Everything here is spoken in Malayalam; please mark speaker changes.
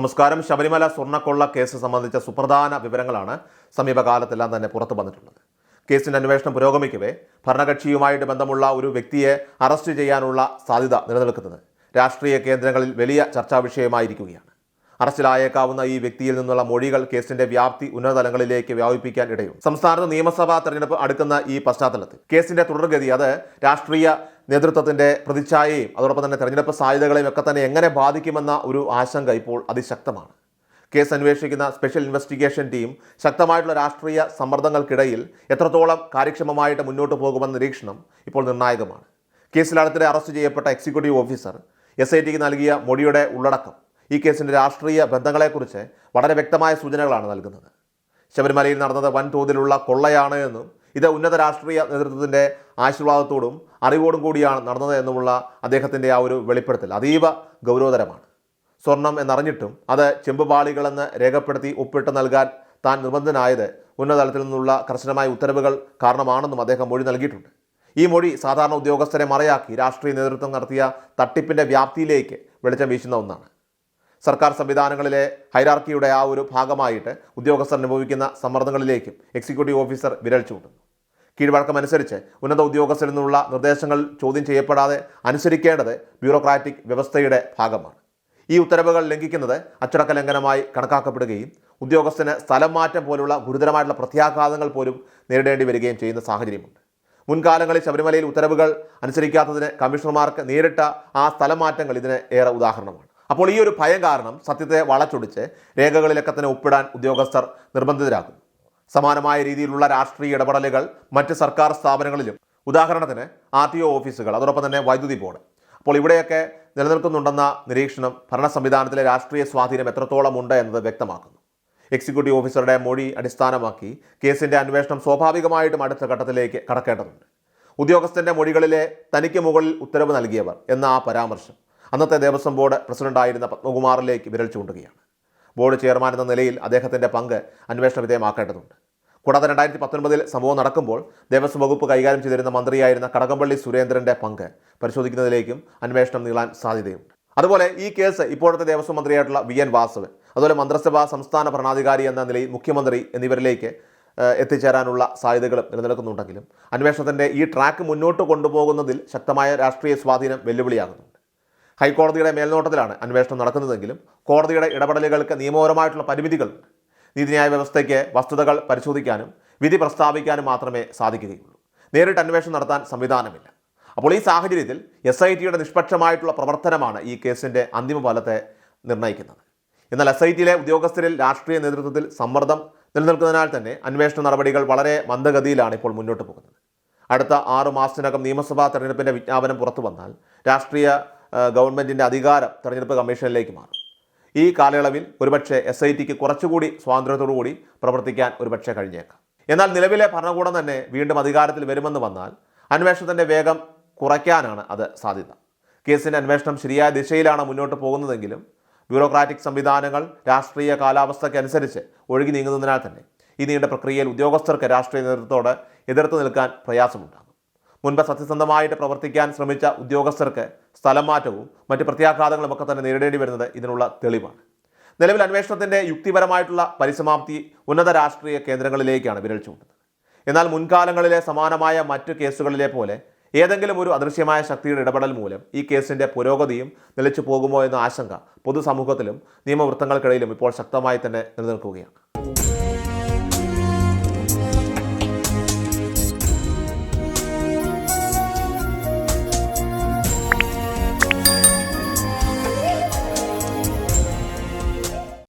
Speaker 1: നമസ്കാരം. ശബരിമല സ്വർണക്കൊള്ള കേസ് സംബന്ധിച്ച സുപ്രധാന വിവരങ്ങളാണ് സമീപകാലത്തെല്ലാം തന്നെ പുറത്തു വന്നിട്ടുള്ളത്. കേസിന്റെ അന്വേഷണം പുരോഗമിക്കവേ ഭരണകക്ഷിയുമായിട്ട് ബന്ധമുള്ള ഒരു വ്യക്തിയെ അറസ്റ്റ് ചെയ്യാനുള്ള സാധ്യത നിലനിൽക്കുന്നത് രാഷ്ട്രീയ കേന്ദ്രങ്ങളിൽ വലിയ ചർച്ചാ വിഷയമായിരിക്കുകയാണ്. അറസ്റ്റിലായേക്കാവുന്ന ഈ വ്യക്തിയിൽ നിന്നുള്ള മൊഴികൾ കേസിന്റെ വ്യാപ്തി ഉന്നതതലങ്ങളിലേക്ക് വ്യാപിപ്പിക്കാൻ ഇടയും സംസ്ഥാനത്ത് നിയമസഭാ തെരഞ്ഞെടുപ്പ് അടുക്കുന്ന ഈ പശ്ചാത്തലത്തിൽ കേസിന്റെ തുടർഗതി അത് രാഷ്ട്രീയ നേതൃത്വത്തിന്റെ പ്രതിച്ഛായയും അതോടൊപ്പം തന്നെ തെരഞ്ഞെടുപ്പ് സാധ്യതകളെയും ഒക്കെ തന്നെ എങ്ങനെ ബാധിക്കുമെന്ന ഒരു ആശങ്ക ഇപ്പോൾ അതിശക്തമാണ്. കേസ് അന്വേഷിക്കുന്ന സ്പെഷ്യൽ ഇൻവെസ്റ്റിഗേഷൻ ടീം ശക്തമായിട്ടുള്ള രാഷ്ട്രീയ സമ്മർദ്ദങ്ങൾക്കിടയിൽ എത്രത്തോളം കാര്യക്ഷമമായിട്ട് മുന്നോട്ട് പോകുമെന്ന നിരീക്ഷണം ഇപ്പോൾ നിർണായകമാണ്. കേസിൽ അടുത്തിടെ അറസ്റ്റ് ചെയ്യപ്പെട്ട എക്സിക്യൂട്ടീവ് ഓഫീസർ എസ് ഐ ടിക്ക് നൽകിയ മൊഴിയുടെ ഉള്ളടക്കം ഈ കേസിന്റെ രാഷ്ട്രീയ ബന്ധങ്ങളെക്കുറിച്ച് വളരെ വ്യക്തമായ സൂചനകളാണ് നൽകുന്നത്. ശബരിമലയിൽ നടന്നത് വൻതോതിലുള്ള കൊള്ളയാണ് എന്നും ഇത് ഉന്നത രാഷ്ട്രീയ നേതൃത്വത്തിന്റെ ആശീർവാദത്തോടും അറിവോടും കൂടിയാണ് നടന്നത് എന്നുമുള്ള അദ്ദേഹത്തിന്റെ ആ ഒരു വെളിപ്പെടുത്തൽ. അതീവ ഗൗരവതരമാണ്. സ്വർണം എന്നറിഞ്ഞിട്ടും അത് ചെമ്പുപാളികളെന്ന് രേഖപ്പെടുത്തി ഒപ്പിട്ട് നൽകാൻ താൻ നിർബന്ധനായത് ഉന്നതതലത്തിൽ നിന്നുള്ള കർശനമായ ഉത്തരവുകൾ കാരണമാണെന്നും അദ്ദേഹം മൊഴി നൽകിയിട്ടുണ്ട്. ഈ മൊഴി സാധാരണ ഉദ്യോഗസ്ഥരെ മറയാക്കി രാഷ്ട്രീയ നേതൃത്വം നടത്തിയ തട്ടിപ്പിന്റെ വ്യാപ്തിയിലേക്ക് വെളിച്ചം വീശുന്ന ഒന്നാണ്. സർക്കാർ സംവിധാനങ്ങളിലെ ഹൈറാർക്കിയുടെ ആ ഒരു ഭാഗമായിട്ട് ഉദ്യോഗസ്ഥർ അനുഭവിക്കുന്ന സമ്മർദ്ദങ്ങളിലേക്കും എക്സിക്യൂട്ടീവ് ഓഫീസർ വിരൽ ചൂണ്ടുന്നു. കീഴ്വഴക്കമനുസരിച്ച് ഉന്നത ഉദ്യോഗസ്ഥരിൽ നിന്നുള്ള നിർദ്ദേശങ്ങൾ ചോദ്യം ചെയ്യപ്പെടാതെ അനുസരിക്കേണ്ടത് ബ്യൂറോക്രാറ്റിക് വ്യവസ്ഥയുടെ ഭാഗമാണ്. ഈ ഉത്തരവുകൾ ലംഘിക്കുന്നത് അച്ചടക്ക ലംഘനമായി കണക്കാക്കപ്പെടുകയും ഉദ്യോഗസ്ഥന് സ്ഥലം മാറ്റം പോലുള്ള ഗുരുതരമായിട്ടുള്ള പ്രത്യാഘാതങ്ങൾ പോലും നേരിടേണ്ടി വരികയും ചെയ്യുന്ന സാഹചര്യമുണ്ട്. മുൻകാലങ്ങളിൽ ശബരിമലയിൽ ഉത്തരവുകൾ അനുസരിക്കാത്തതിന് കമ്മീഷണർമാർക്ക് നേരിട്ട ആ സ്ഥലം മാറ്റങ്ങൾ ഇതിന് ഏറെ ഉദാഹരണമാണ്. അപ്പോൾ ഈ ഒരു ഭയം കാരണം സത്യത്തെ വളച്ചൊടിച്ച് രേഖകളിലൊക്കെ തന്നെ ഒപ്പിടാൻ ഉദ്യോഗസ്ഥർ നിർബന്ധിതരാകും സമാനമായ രീതിയിലുള്ള രാഷ്ട്രീയ ഇടപെടലുകൾ മറ്റ് സർക്കാർ സ്ഥാപനങ്ങളിലും. ഉദാഹരണത്തിന് ആർ ടി ഒ ഓഫീസുകൾ അതോടൊപ്പം തന്നെ വൈദ്യുതി ബോർഡ്. അപ്പോൾ ഇവിടെയൊക്കെ നിലനിൽക്കുന്നുണ്ടെന്ന നിരീക്ഷണം ഭരണ സംവിധാനത്തിലെ രാഷ്ട്രീയ സ്വാധീനം എത്രത്തോളം ഉണ്ട് എന്നത് വ്യക്തമാക്കുന്നു. എക്സിക്യൂട്ടീവ് ഓഫീസറുടെ മൊഴി അടിസ്ഥാനമാക്കി കേസിന്റെ അന്വേഷണം സ്വാഭാവികമായിട്ടും അടുത്ത ഘട്ടത്തിലേക്ക് കടക്കേണ്ടതുണ്ട്. ഉദ്യോഗസ്ഥന്റെ മൊഴികളിലെ തനിക്ക് മുകളിൽ ഉത്തരവ് നൽകിയവർ എന്ന ആ പരാമർശം അന്നത്തെ ദേവസ്വം ബോർഡ് പ്രസിഡന്റായിരുന്ന പത്മകുമാറിലേക്ക് വിരൽ ചൂണ്ടുകയാണ്. ബോർഡ് ചെയർമാൻ എന്ന നിലയിൽ അദ്ദേഹത്തിന്റെ പങ്ക് അന്വേഷണ വിധേയമാക്കേണ്ടതുണ്ട്. കൂടാതെ രണ്ടായിരത്തി പത്തൊൻപതിൽ സംഭവം നടക്കുമ്പോൾ ദേവസ്വം വകുപ്പ് കൈകാര്യം ചെയ്തിരുന്ന മന്ത്രിയായിരുന്ന കടകംപള്ളി സുരേന്ദ്രന്റെ പങ്ക് പരിശോധിക്കുന്നതിലേക്കും അന്വേഷണം നീളാൻ സാധ്യതയുണ്ട് അതുപോലെ ഈ കേസ് ഇപ്പോഴത്തെ ദേവസ്വം മന്ത്രിയായിട്ടുള്ള വി എൻ വാസവൻ അതുപോലെ മന്ത്രിസഭാ സംസ്ഥാന ഭരണാധികാരി എന്ന നിലയിൽ മുഖ്യമന്ത്രി എന്നിവരിലേക്ക് എത്തിച്ചേരാനുള്ള സാധ്യതകളും നിലനിൽക്കുന്നുണ്ടെങ്കിലും അന്വേഷണത്തിന്റെ ഈ ട്രാക്ക് മുന്നോട്ട് കൊണ്ടുപോകുന്നതിൽ ശക്തമായ രാഷ്ട്രീയ സ്വാധീനം വെല്ലുവിളിയാകുന്നുണ്ട് ഹൈക്കോടതിയുടെ മേൽനോട്ടത്തിലാണ് അന്വേഷണം നടക്കുന്നതെങ്കിലും കോടതിയുടെ ഇടപെടലുകൾക്ക് നിയമപരമായിട്ടുള്ള പരിമിതികളുണ്ട് നീതിന്യായ വ്യവസ്ഥയ്ക്ക് വസ്തുതകൾ പരിശോധിക്കാനും വിധി പ്രസ്താവിക്കാനും മാത്രമേ സാധിക്കുകയുള്ളൂ. നേരിട്ട് അന്വേഷണം നടത്താൻ സംവിധാനമില്ല. അപ്പോൾ ഈ സാഹചര്യത്തിൽ എസ് ഐ ടിയുടെ നിഷ്പക്ഷമായിട്ടുള്ള പ്രവർത്തനമാണ് ഈ കേസിന്റെ അന്തിമ ഫലത്തെ നിർണയിക്കുന്നത്. എന്നാൽ എസ് ഐ ടിയിലെ ഉദ്യോഗസ്ഥരിൽ രാഷ്ട്രീയ നേതൃത്വത്തിൽ സമ്മർദ്ദം നിലനിൽക്കുന്നതിനാൽ തന്നെ അന്വേഷണ നടപടികൾ വളരെ മന്ദഗതിയിലാണ് ഇപ്പോൾ മുന്നോട്ട് പോകുന്നത്. അടുത്ത ആറ് മാസത്തിനകം നിയമസഭാ തെരഞ്ഞെടുപ്പിന്റെ വിജ്ഞാപനം പുറത്തു വന്നാൽ രാഷ്ട്രീയ ഗവൺമെന്റിന്റെ അധികാരം തെരഞ്ഞെടുപ്പ് കമ്മീഷനിലേക്ക് മാറും. ഈ കാലയളവിൽ ഒരുപക്ഷെ എസ് ഐ ടിക്ക് കുറച്ചുകൂടി സ്വാതന്ത്ര്യത്തോടുകൂടി പ്രവർത്തിക്കാൻ ഒരുപക്ഷെ കഴിഞ്ഞേക്കാം. എന്നാൽ നിലവിലെ ഭരണകൂടം തന്നെ വീണ്ടും അധികാരത്തിൽ വരുമെന്ന് വന്നാൽ അന്വേഷണത്തിന്റെ വേഗം കുറയ്ക്കാനാണ് അത് സാധ്യത. കേസിന്റെ അന്വേഷണം ശരിയായ ദിശയിലാണ് മുന്നോട്ട് പോകുന്നതെങ്കിലും ബ്യൂറോക്രാറ്റിക് സംവിധാനങ്ങൾ രാഷ്ട്രീയ കാലാവസ്ഥയ്ക്കനുസരിച്ച് ഒഴുകി നീങ്ങുന്നതിനാൽ തന്നെ ഈ നീണ്ട പ്രക്രിയയിൽ ഉദ്യോഗസ്ഥർക്ക് രാഷ്ട്രീയ നേതൃത്വത്തോട് എതിർത്ത് നിൽക്കാൻ പ്രയാസമുണ്ടാകും. മുൻപ് സത്യസന്ധമായിട്ട് പ്രവർത്തിക്കാൻ ശ്രമിച്ച ഉദ്യോഗസ്ഥർക്ക് സ്ഥലമാറ്റവും മറ്റ് പ്രത്യാഘാതങ്ങളും ഒക്കെ തന്നെ നേരിടേണ്ടി വരുന്നത് ഇതിനുള്ള തെളിവാണ്. നിലവിൽ അന്വേഷണത്തിന്റെ യുക്തിപരമായിട്ടുള്ള പരിസമാപ്തി ഉന്നത രാഷ്ട്രീയ കേന്ദ്രങ്ങളിലേക്കാണ് വിരൽ ചൂണ്ടുന്നത്. എന്നാൽ മുൻകാലങ്ങളിലെ സമാനമായ മറ്റു കേസുകളിലെ പോലെ ഏതെങ്കിലും ഒരു അദൃശ്യമായ ശക്തിയുടെ ഇടപെടൽ മൂലം ഈ കേസിന്റെ പുരോഗതിയും നിലച്ചു പോകുമോ എന്ന ആശങ്ക പൊതുസമൂഹത്തിലും നിയമവൃത്തങ്ങൾക്കിടയിലും ഇപ്പോൾ ശക്തമായി തന്നെ നിലനിൽക്കുകയാണ്.